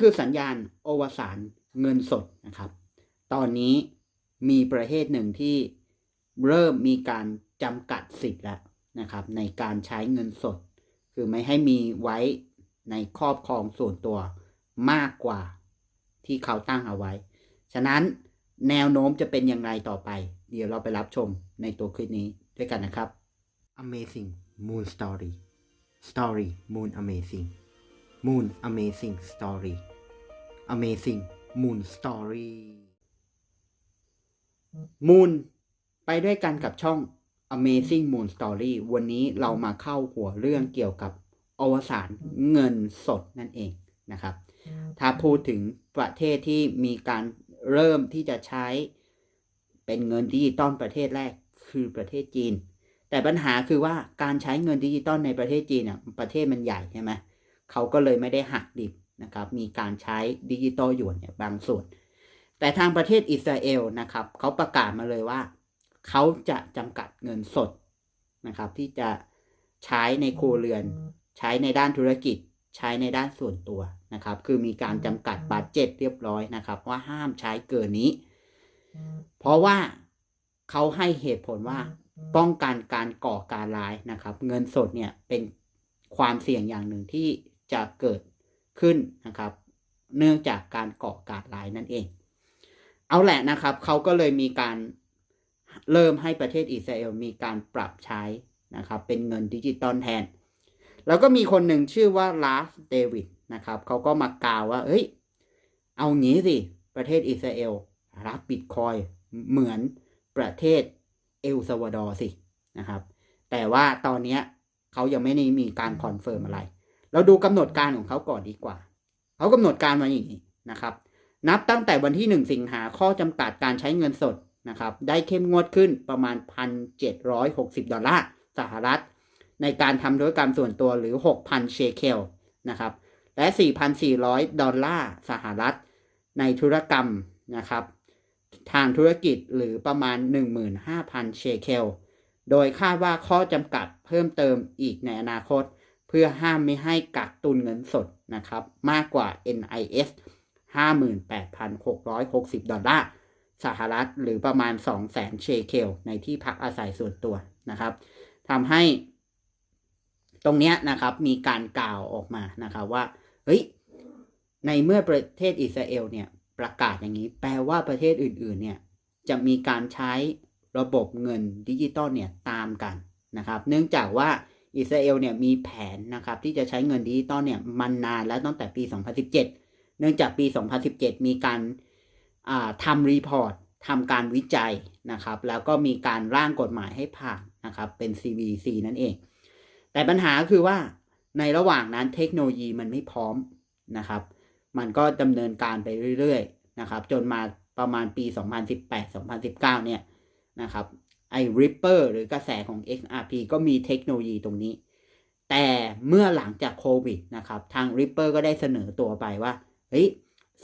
คือสัญญาณโอวสานเงินสดนะครับ ตอนนี้มีประเทศหนึ่งที่เริ่มมีการจำกัดสิทธิ์แล้วนะครับ ในการใช้เงินสด คือไม่ให้มีไว้ในครอบครองส่วนตัวมากกว่าที่เขาตั้งเอาไว้ ฉะนั้นแนวโน้มจะเป็นอย่างไรต่อไป เดี๋ยวเราไปรับชมในตัวคลิปนี้ด้วยกันนะครับ Amazing Moon Story Story Moon Amazing Moon Amazing Story Amazing Moon Story Moon ไปด้วยกันกับช่อง Amazing Moon Story วันนี้เรามาเข้าหัวเรื่องเกี่ยวกับอวสานเงินสดนั่นเองนะครับ ถ้าพูดถึงประเทศที่มีการเริ่มที่จะใช้เป็นเงินดิจิตอลประเทศแรกคือประเทศจีน แต่ปัญหาคือว่าการใช้เงินดิจิตอลในประเทศจีนอะประเทศมันใหญ่ใช่ไหมเขาก็เลยไม่ได้หักดิบ นะครับมีการใช้ดิจิตอลหยวนเนี่ยบางส่วน แต่ทางประเทศอิสราเอลนะครับเขาประกาศมาเลยว่าเขาจะจำกัดเงินสดนะครับที่จะใช้ในครัวเรือน ใช้ในด้านธุรกิจ ใช้ในด้านส่วนตัวนะครับ คือมีการจำกัดบัตเจ็ตเรียบร้อยนะครับ ว่าห้ามใช้เกินนี้ เพราะว่าเขาให้เหตุผลว่าป้องกันการก่อการร้ายนะครับ เงินสดเนี่ยเป็นความเสี่ยงอย่างหนึ่งที่จะเกิด ขึ้นนะครับ เนื่องจากการเก่อการร้ายนั่นเอง เอาแหละนะครับเขาก็เลยมีการเริ่มให้ประเทศอิสราเอลมีการปรับใช้นะครับเป็นเงินดิจิตอลแทน แล้วก็มีคนหนึ่งชื่อว่าลาสเดวิดนะครับเขาก็มากล่าวว่าเฮ้ยเอางี้สิ ประเทศอิสราเอลรับบิตคอยเหมือนประเทศเอลซาวาดอร์สินะครับ แต่ว่าตอนนี้เขายังไม่ได้มีการคอนเฟิร์มอะไร เราดูกำหนดการของเขาก่อนดีกว่า เขากำหนดการมาอย่างนี้นะครับ นับตั้งแต่วันที่ 1 สิงหาข้อจำกัดการใช้เงินสดนะครับได้เข้มงวดขึ้นประมาณ 1,760 ดอลลาร์สหรัฐ ในการทำธุรกรรมส่วนตัวหรือ 6,000 เชเคลนะครับและ 4,400 ดอลลาร์สหรัฐ ในธุรกรรมนะครับ ทางธุรกิจหรือประมาณ 15,000 เชเคลโดยคาดว่าข้อจำกัดเพิ่มเติมอีกในอนาคต เพื่อห้ามไม่ให้กักตุนเงินสดนะครับมากกว่า NIS 58,660 ดอลลาร์สหรัฐหรือประมาณ 200,000 เชเคลในที่พักอาศัยส่วนตัวนะครับทำให้ตรงนี้นะครับมีการกล่าวออกมานะครับว่าเฮ้ยในเมื่อประเทศอิสราเอลเนี่ยประกาศอย่างนี้ แปลว่าประเทศอื่นๆเนี่ยจะมีการใช้ระบบเงินดิจิตอลเนี่ยตามกันนะครับ เนื่องจากว่า อิสราเอลเนี่ยมีแผนนะครับที่จะใช้เงินดิจิตอลเนี่ยมันนานแล้วตั้งแต่ปี 2017 เนื่องจากปี 2017 มีการทำรีพอร์ตทำการวิจัยนะครับ แล้วก็มีการร่างกฎหมายให้ผ่านนะครับเป็น CBC นั่นเอง แต่ปัญหาคือว่าในระหว่างนั้นเทคโนโลยีมันไม่พร้อมนะครับ มันก็ดำเนินการไปเรื่อยๆนะครับ จนมาประมาณปี 2018-2019 เนี่ยนะครับ ไอ้ Ripper หรือกระแสของ XRP ก็มีเทคโนโลยีตรงนี้ แต่เมื่อหลังจากโควิดนะครับทาง Ripper ก็ได้เสนอตัวไปว่าเฮ้ย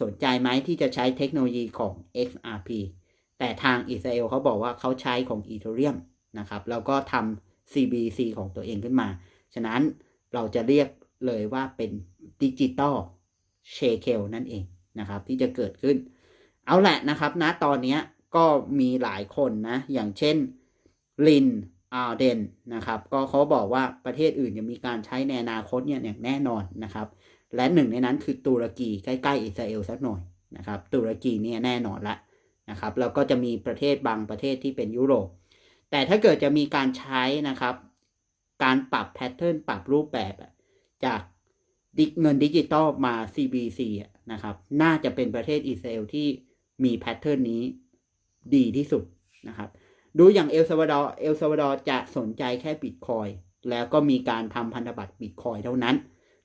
สนใจไหมที่จะใช้เทคโนโลยีของ XRP แต่ทางอิสราเอลเขาบอกว่าเขาใช้ของ Ethereum นะครับแล้วก็ทำ CBC ของตัวเองขึ้นมา ฉะนั้นเราจะเรียกเลยว่าเป็นดิจิตอลเชเคลนั่นเองนะครับที่จะเกิดขึ้น เอาแหละนะครับนะตอนนี้ ก็มีหลายคนนะ อย่างเช่นลินอาร์เดนนะครับ ก็เขาบอกว่าประเทศอื่นจะมีการใช้ในอนาคตเนี่ยอย่างแน่นอนนะครับ และหนึ่งในนั้นคือตุรกีใกล้ๆอิสราเอลสักหน่อยนะครับ ตุรกีเนี่ยแน่นอนละนะครับ แล้วก็จะมีประเทศบางประเทศที่เป็นยุโรป แต่ถ้าเกิดจะมีการใช้นะครับ การปรับแพทเทิร์นปรับรูปแบบจากเงินดิจิตอลมา CBC นะครับ น่าจะเป็นประเทศอิสราเอลที่มีแพทเทิร์นนี้ ดีที่สุดนะครับ ดูอย่างเอลซาวาดอร์เอลซาวาดอร์จะสนใจแค่บิตคอยแล้วก็มีการทำพันธบัตรบิตคอยเท่านั้น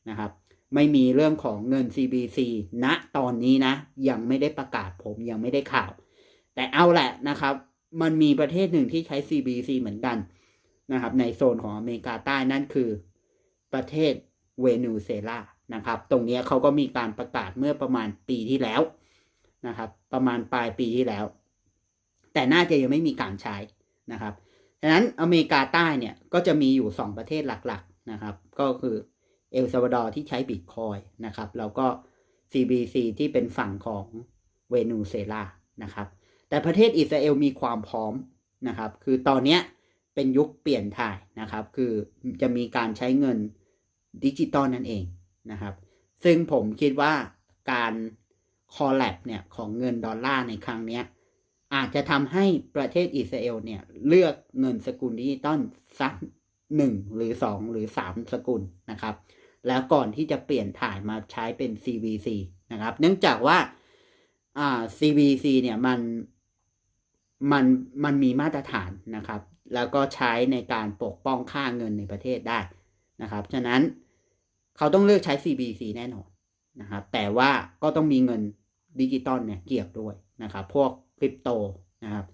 นะครับ ไม่มีเรื่องของเงิน CBC ณตอนนี้นะ ยังไม่ได้ประกาศผมยังไม่ได้ข่าว แต่เอาแหละนะครับ มันมีประเทศหนึ่งที่ใช้ CBC เหมือนกันนะครับ ในโซนของอเมริกาใต้นั่นคือประเทศเวเนซุเอลานะครับ ตรงนี้เขาก็มีการประกาศเมื่อประมาณปีที่แล้วนะครับ ประมาณปลายปีที่แล้ว แต่น่าจะยังไม่มีการใช้นะครับฉะนั้นอเมริกาใต้เนี่ยก็จะมีอยู่ 2 ประเทศหลักๆนะครับ ก็คือเอลซาวาดอร์ที่ใช้บิตคอยนะครับแล้วก็ CBC ที่เป็นฝั่งของเวเนซุเอลานะครับ แต่ประเทศอิสราเอลมีความพร้อมนะครับ คือตอนนี้เป็นยุคเปลี่ยนถ่ายนะครับ คือจะมีการใช้เงินดิจิตอลนั่นเองนะครับ ซึ่งผมคิดว่าการคอลแลบเนี่ยของเงินดอลลาร์ในครั้งนี้ อาจจะทำให้ประเทศอิสราเอลเนี่ย เลือกเงินสกุลดิจิตอลสักหนึ่งหรือสองหรือสามสกุลนะครับ แล้วก่อนที่จะเปลี่ยนถ่ายมาใช้เป็น CBC นะครับ เนื่องจากว่าอ่า CBC เนี่ยมันมันมันมีมาตรฐานนะครับ แล้วก็ใช้ในการปกป้องค่าเงินในประเทศได้นะครับ ฉะนั้นเขาต้องเลือกใช้ CBC แน่นอนนะครับ แต่ว่าก็ต้องมีเงินดิจิตอลเนี่ยเกี่ยวด้วยนะครับ พวก คริปโตนะครับ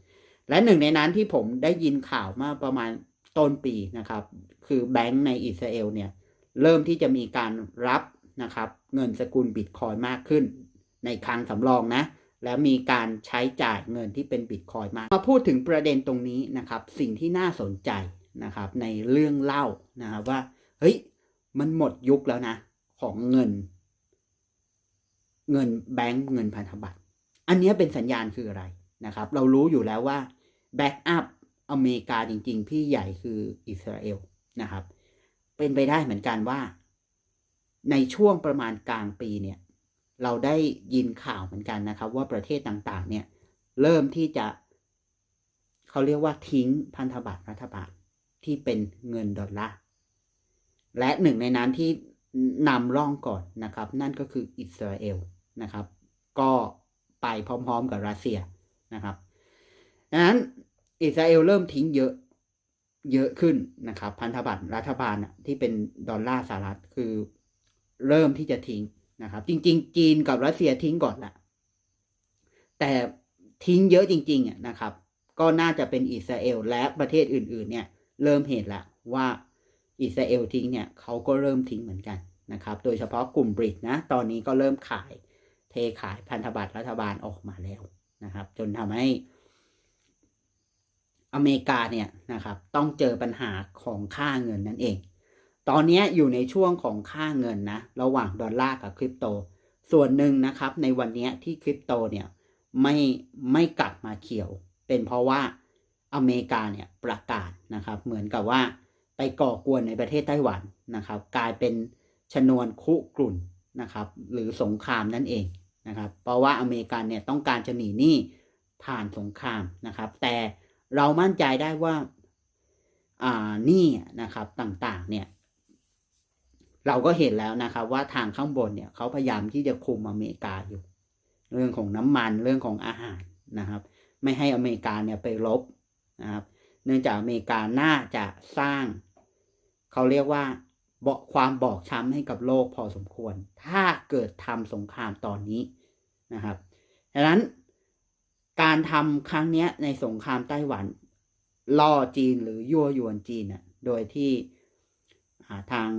และหนึ่งในนั้นที่ผมได้ยินข่าวมาประมาณต้นปีนะครับ คือแบงก์ในอิสราเอลเนี่ยเริ่มที่จะมีการรับนะครับเงินสกุลบิตคอยมากขึ้น ในคลังสำรองนะ แล้วมีการใช้จ่ายเงินที่เป็นบิตคอยมาก มาพูดถึงประเด็นตรงนี้นะครับ สิ่งที่น่าสนใจนะครับในเรื่องเล่านะครับว่าเฮ้ยมันหมดยุคแล้วนะ ของเงิน เงินแบงก์เงินพันธบัตร อันนี้เป็นสัญญาณคืออะไร นะครับ เรารู้อยู่แล้วว่าแบ็กอัพอเมริกาจริง ๆ พี่ใหญ่คืออิสราเอลนะครับ เป็นไปได้เหมือนกันว่า ในช่วงประมาณกลางปีเนี่ย เราได้ยินข่าวเหมือนกันนะครับ ว่าประเทศต่างๆ เนี่ย เริ่มที่จะ เขาเรียกว่าทิ้งพันธบัตรรัฐบาลที่เป็นเงินดอลลาร์และหนึ่งในนั้นที่นำร่องก่อนนะครับ นั่นก็คืออิสราเอลนะครับ ก็ไปพร้อมๆกับรัสเซีย นะครับดังนั้นอิสราเอลเริ่มทิ้งเยอะเยอะขึ้นนะครับ พันธบัตรรัฐบาลที่เป็นดอลลาร์สหรัฐคือเริ่มที่จะทิ้งนะครับ จริง ๆ จีนกับรัสเซียทิ้งก่อนแหละแต่ทิ้งเยอะจริงๆนะครับ ก็น่าจะเป็นอิสราเอลและประเทศอื่น ๆ เนี่ย เริ่มเห็นล้วว่าอิสราเอลทิ้งเนี่ยเขาก็เริ่มทิ้งเหมือนกันนะครับ โดยเฉพาะกลุ่มบริตนะ ตอนนี้ก็เริ่มขายเทขายพันธบัตรรัฐบาลออกมาแล้ว นะครับ จนทำให้อเมริกาเนี่ยนะครับ ต้องเจอปัญหาของค่าเงินนั่นเอง ตอนนี้อยู่ในช่วงของค่าเงินนะ ระหว่างดอลลาร์กับคริปโต ส่วนหนึ่งนะครับ ในวันนี้ที่คริปโตเนี่ยไม่ไม่กลับมาเขียว เป็นเพราะว่าอเมริกาเนี่ยประกาศนะครับ เหมือนกับว่าไปก่อกวนในประเทศไต้หวันนะครับ กลายเป็นชนวนคุกรุ่นนะครับ หรือสงครามนั่นเอง นะครับ เพราะว่าอเมริกันเนี่ยต้องการจะหนีหนี้ผ่านสงครามนะครับ แต่เรามั่นใจได้ว่าอ่าหนี้นะครับต่างๆเนี่ยเราก็เห็นแล้วนะครับว่าทางข้างบนเนี่ยเขาพยายามที่จะคุมอเมริกาอยู่ เรื่องของน้ำมันเรื่องของอาหารนะครับ ไม่ให้อเมริกาเนี่ยไปลบนะครับ เนื่องจากอเมริกาน่าจะสร้าง เขาเรียกว่า บอกความบอกช้ำให้กับโลกพอสมควร ถ้าเกิดทำสงครามตอนนี้นะครับดังนั้นการทำครั้งนี้ในสงครามไต้หวันล่อจีนหรือยั่วยวนจีนน่ะโดยที่ทาง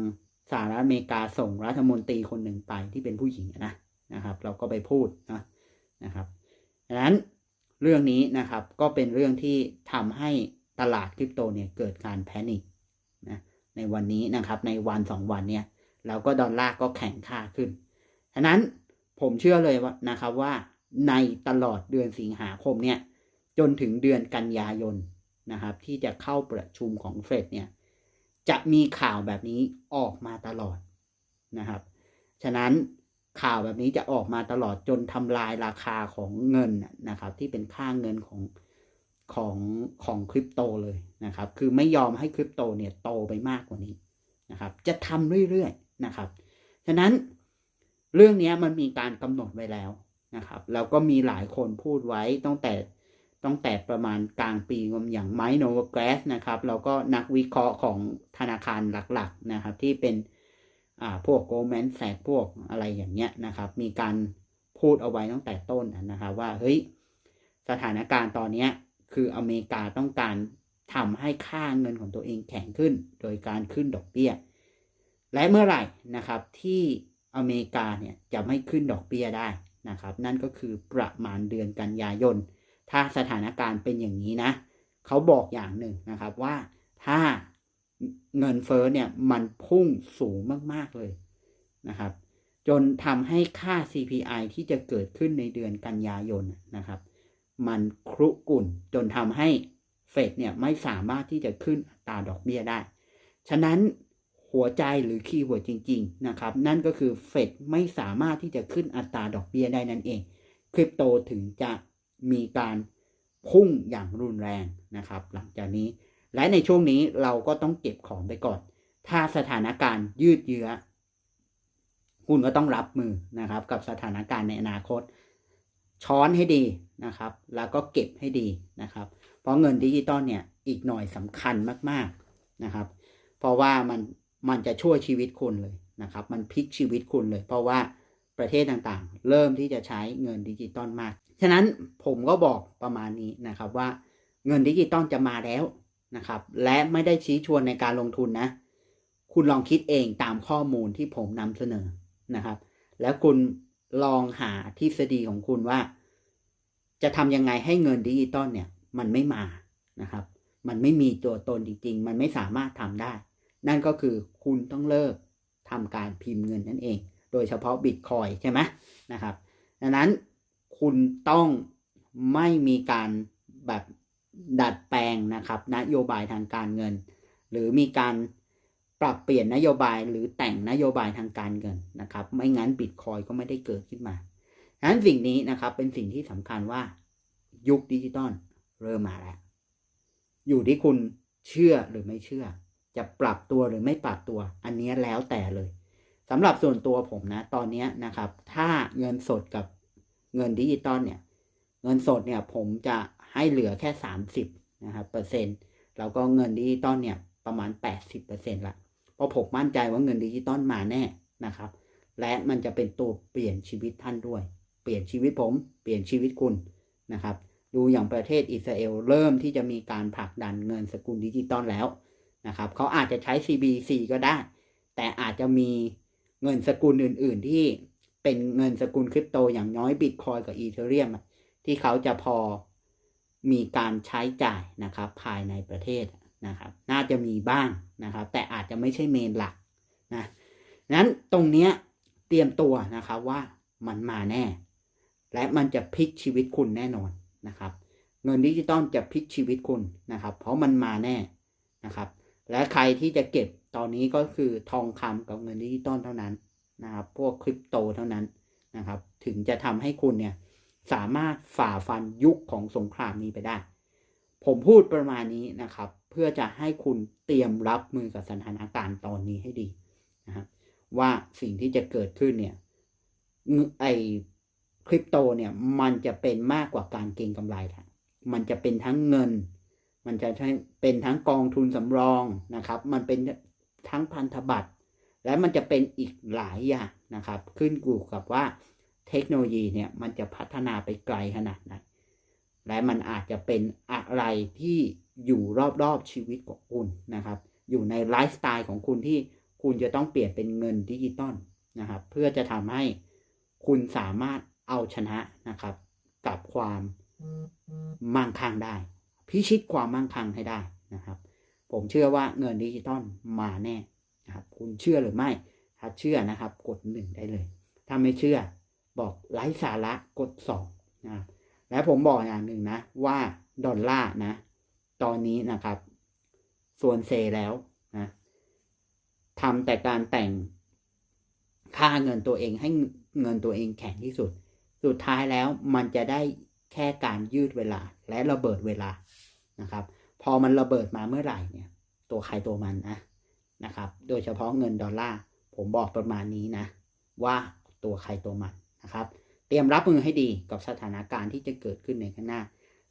สหรัฐอเมริกาส่งรัฐมนตรีคนหนึ่งไปที่เป็นผู้หญิงนะนะครับ เราก็ไปพูดนะนะครับดังนั้นเรื่องนี้นะครับก็เป็นเรื่องที่ทำให้ตลาดคริปโตเนี่ยเกิดการแพนิค ในวันนี้นะครับในวันสองวันเนี่ยแล้วก็ดอลลาร์ก็แข็งค่าขึ้นฉะนั้นผมเชื่อเลยว่านะครับว่าในตลอดเดือนสิงหาคมเนี่ยจนถึงเดือนกันยายนนะครับ ที่จะเข้าประชุมของเฟดเนี่ยจะมีข่าวแบบนี้ออกมาตลอดนะครับ ฉะนั้นข่าวแบบนี้จะออกมาตลอดจนทำลายราคาของเงินนะครับ ที่เป็นค่าเงินของ ของของคริปโตเลยนะครับ คือไม่ยอมให้คริปโตเนี่ยโตไปมากกว่านี้นะครับ จะทำเรื่อยๆนะครับฉะนั้นเรื่องนี้มันมีการกำหนดไว้แล้วนะครับ แล้วก็มีหลายคนพูดไว้ตั้งแต่ตั้งแต่ประมาณกลางปีอย่างไมโนวแกรสนะครับแล้วก็นักวิเคราะห์ของธนาคารหลักๆนะครับ ที่เป็นอ่าพวกโกลแมนแซกพวกอะไรอย่างเงี้ยนะครับ มีการพูดเอาไว้ตั้งแต่ต้นนะครับ ว่าเฮ้ยสถานการณ์ตอนเนี้ย คืออเมริกาต้องการทำให้ค่าเงินของตัวเองแข็งขึ้น โดยการขึ้นดอกเบี้ย และเมื่อไหร่นะครับที่อเมริกาเนี่ยจะไม่ขึ้นดอกเบี้ยได้นะครับ นั่นก็คือประมาณเดือนกันยายน ถ้าสถานการณ์เป็นอย่างนี้นะ เขาบอกอย่างหนึ่งนะครับว่าถ้าเงินเฟ้อเนี่ยมันพุ่งสูงมาก ๆ เลยนะครับ จนทำให้ค่า CPI ที่จะเกิดขึ้นในเดือนกันยายนนะครับ มันครุกุ่นจนทำให้เฟดเนี่ยไม่สามารถที่จะขึ้นอัตราดอกเบี้ยได้ ฉะนั้นหัวใจหรือคีย์เวิร์ดจริง ๆ นะครับ นั่นก็คือเฟดไม่สามารถที่จะขึ้นอัตราดอกเบี้ยได้นั่นเอง คริปโตถึงจะมีการพุ่งอย่างรุนแรงนะครับ หลังจากนี้ และในช่วงนี้เราก็ต้องเก็บของไปก่อน ถ้าสถานการณ์ยืดเยื้อ คุณก็ต้องรับมือนะครับ กับสถานการณ์ในอนาคต ช้อนให้ดีนะครับ แล้วก็เก็บให้ดีนะครับ เพราะเงินดิจิตอลเนี่ยอีกหน่อยสำคัญมากๆนะครับ เพราะว่ามันมันจะช่วยชีวิตคุณเลยนะครับ มันพลิกชีวิตคุณเลย เพราะว่าประเทศต่างๆ เริ่มที่จะใช้เงินดิจิตอลมาก ฉะนั้นผมก็บอกประมาณนี้นะครับว่าเงินดิจิตอลจะมาแล้วนะครับ และไม่ได้ชี้ชวนในการลงทุนนะ คุณลองคิดเองตามข้อมูลที่ผมนำเสนอนะครับ แล้วคุณ ลองหาทฤษฎีของคุณว่า จะทำยังไงให้เงินดิจิตอลเนี่ย มันไม่มานะครับ มันไม่มีตัวตนจริงๆ มันไม่สามารถทำได้ นั่นก็คือคุณต้องเลิกทำการพิมพ์เงินนั่นเอง โดยเฉพาะบิตคอยใช่ไหมนะครับ ดังนั้นคุณต้องไม่มีการแบบดัดแปลงนะครับ นโยบายทางการเงิน หรือมีการ ปรับเปลี่ยนนโยบายหรือแต่งนโยบายทางการเงินนะครับ ไม่งั้นบิตคอยก็ไม่ได้เกิดขึ้นมาดังนั้นสิ่งนี้นะครับเป็นสิ่งที่สำคัญว่ายุคดิจิตอลเริ่มมาแล้ว อยู่ที่คุณเชื่อหรือไม่เชื่อ จะปรับตัวหรือไม่ปรับตัว อันนี้แล้วแต่เลยสำหรับส่วนตัวผมนะ ตอนนี้นะครับ ถ้าเงินสดกับเงินดิจิตอลเนี่ย เงินสดเนี่ยผมจะให้เหลือแค่สามสิบนะครับเปอร์เซ็นต์แล้วก็เงินดิจิตอลเนี่ยประมาณแปดสิบเปอร์เซ็นต์ละ เพราะผมมั่นใจว่าเงินดิจิตอลมาแน่นะครับ และมันจะเป็นตัวเปลี่ยนชีวิตท่านด้วย เปลี่ยนชีวิตผมเปลี่ยนชีวิตคุณนะครับ ดูอย่างประเทศอิสราเอลเริ่มที่จะมีการผลักดันเงินสกุลดิจิตอลแล้วนะครับเขาอาจจะใช้ CBC ก็ได้ แต่อาจจะมีเงินสกุลอื่น ๆ ที่เป็นเงินสกุลคริปโตอย่างน้อยบิตคอยกับอีเธเรียมที่เขาจะพอมีการใช้จ่ายนะครับภายในประเทศ นะครับน่าจะมีบ้างนะครับ แต่อาจจะไม่ใช่เมนหลักนะนั้นตรงเนี้ยเตรียมตัวนะครับว่ามันมาแน่ และมันจะพลิกชีวิตคุณแน่นอนนะครับ เงินดิจิตอลจะพลิกชีวิตคุณนะครับ เพราะมันมาแน่นะครับ และใครที่จะเก็บตอนนี้ก็คือทองคำกับเงินดิจิตอลเท่านั้นนะครับ พวกคริปโตเท่านั้นนะครับ ถึงจะทำให้คุณเนี่ยสามารถฝ่าฟันยุคของสงครามนี้ไปได้ ผมพูดประมาณนี้นะครับ เพื่อจะให้คุณเตรียมรับมือกับสถานการณ์ตอนนี้ให้ดีนะครับว่าสิ่งที่จะเกิดขึ้นเนี่ยไอคริปโตเนี่ยมันจะเป็นมากกว่าการเก็งกำไรละมันจะเป็นทั้งเงิน มันจะเป็นทั้งกองทุนสำรองนะครับ มันเป็นทั้งพันธบัตร และมันจะเป็นอีกหลายอย่างนะครับ ขึ้นอยู่กับว่าเทคโนโลยีเนี่ยมันจะพัฒนาไปไกลขนาดไหน และมันอาจจะเป็นอะไรที่ อยู่รอบๆชีวิตของคุณนะครับ อยู่ในไลฟ์สไตล์ของคุณที่คุณจะต้องเปลี่ยนเป็นเงินดิจิตอลนะครับ เพื่อจะทำให้คุณสามารถเอาชนะนะครับ กับความมั่งคั่งได้ พิชิตความมั่งคั่งให้ได้นะครับ ผมเชื่อว่าเงินดิจิตอลมาแน่นะครับ คุณเชื่อหรือไม่ ถ้าเชื่อนะครับ กดหนึ่งได้เลย ถ้าไม่เชื่อบอกไร้สาระกดสองนะและผมบอกอย่างหนึ่งนะว่าดอลลาร์นะ ตอนนี้นะครับ ส่วนเซแล้วนะทำแต่การแต่งค่าเงินตัวเองให้เงินตัวเองแข็งที่สุด สุดท้ายแล้วมันจะได้แค่การยืดเวลาและระเบิดเวลานะครับ พอมันระเบิดมาเมื่อไหร่เนี่ย ตัวใครตัวมันนะนะครับ โดยเฉพาะเงินดอลลาร์ผมบอกประมาณนี้นะ ว่าตัวใครตัวมันนะครับ เตรียมรับมือให้ดีกับสถานการณ์ที่จะเกิดขึ้นในข้างหน้า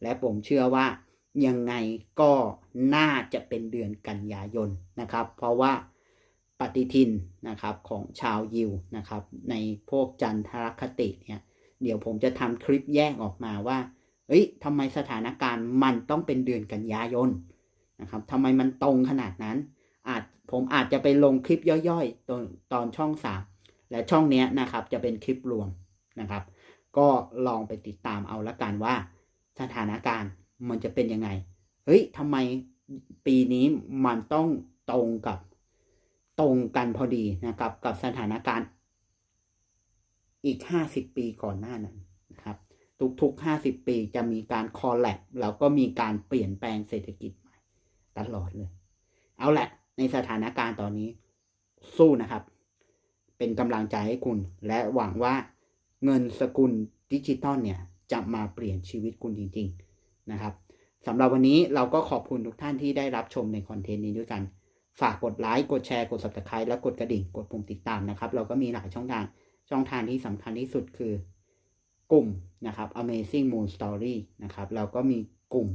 และผมเชื่อว่า ยังไงก็น่าจะเป็นเดือนกันยายนนะครับ เพราะว่าปฏิทินนะครับของชาวยิวนะครับ ในพวกจันทรคติเนี่ยเดี๋ยวผมจะทำคลิปแยกออกมาว่าเฮ้ยทำไมสถานการณ์มันต้องเป็นเดือนกันยายนนะครับทำไมมันตรงขนาดนั้น อาจผมอาจจะไปลงคลิปย่อยๆตอนตอนช่องสามและช่องเนี้ยนะครับจะเป็นคลิปรวมนะครับ ก็ลองไปติดตามเอาละกันว่าสถานการณ์ มันจะเป็นยังไง เฮ้ยทำไมปีนี้มันต้องตรงกับตรงกันพอดีนะครับ กับสถานการณ์อีก50ปีก่อนหน้านั้นนะครับ ทุกๆ50ปีจะมีการคอลแลบแล้วก็มีการเปลี่ยนแปลงเศรษฐกิจใหม่ตลอดเลย เอาแหละ ในสถานการณ์ตอนนี้สู้นะครับ เป็นกำลังใจให้คุณ และหวังว่าเงินสกุลดิจิตอลเนี่ย จะมาเปลี่ยนชีวิตคุณจริง ๆ นะครับสำหรับวันนี้เราก็ขอบคุณทุกท่านที่ได้รับชมในคอนเทนต์นี้ด้วยกัน ฝากกดไลค์กดแชร์กด subscribe และกดกระดิ่งกดปุ่มติดตามนะครับ เราก็มีหลายช่องทางช่องทางที่สำคัญที่สุดคือกลุ่มนะครับ Amazing Moon Story นะครับเราก็มีกลุ่ม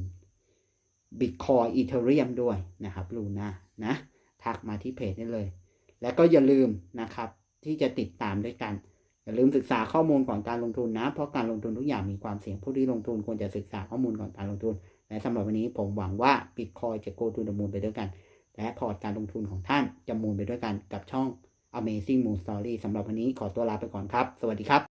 Bitcoin Ethereum ด้วยนะครับลูน่านะทักมาที่เพจได้เลย แล้วก็อย่าลืมนะครับที่จะติดตามด้วยกัน อย่าลืมศึกษาข้อมูลก่อนการลงทุนนะ เพราะการลงทุนทุกอย่างมีความเสี่ยงผู้ที่ลงทุนควรจะศึกษาข้อมูลก่อนการลงทุน และสำหรับวันนี้ผมหวังว่าบิตคอยจะ go to the moon ไปด้วยกัน และพอร์ตการลงทุนของท่านจะมูลไปด้วยกันกับช่อง Amazing Moon Story สำหรับวันนี้ขอตัวลาไปก่อนครับ สวัสดีครับ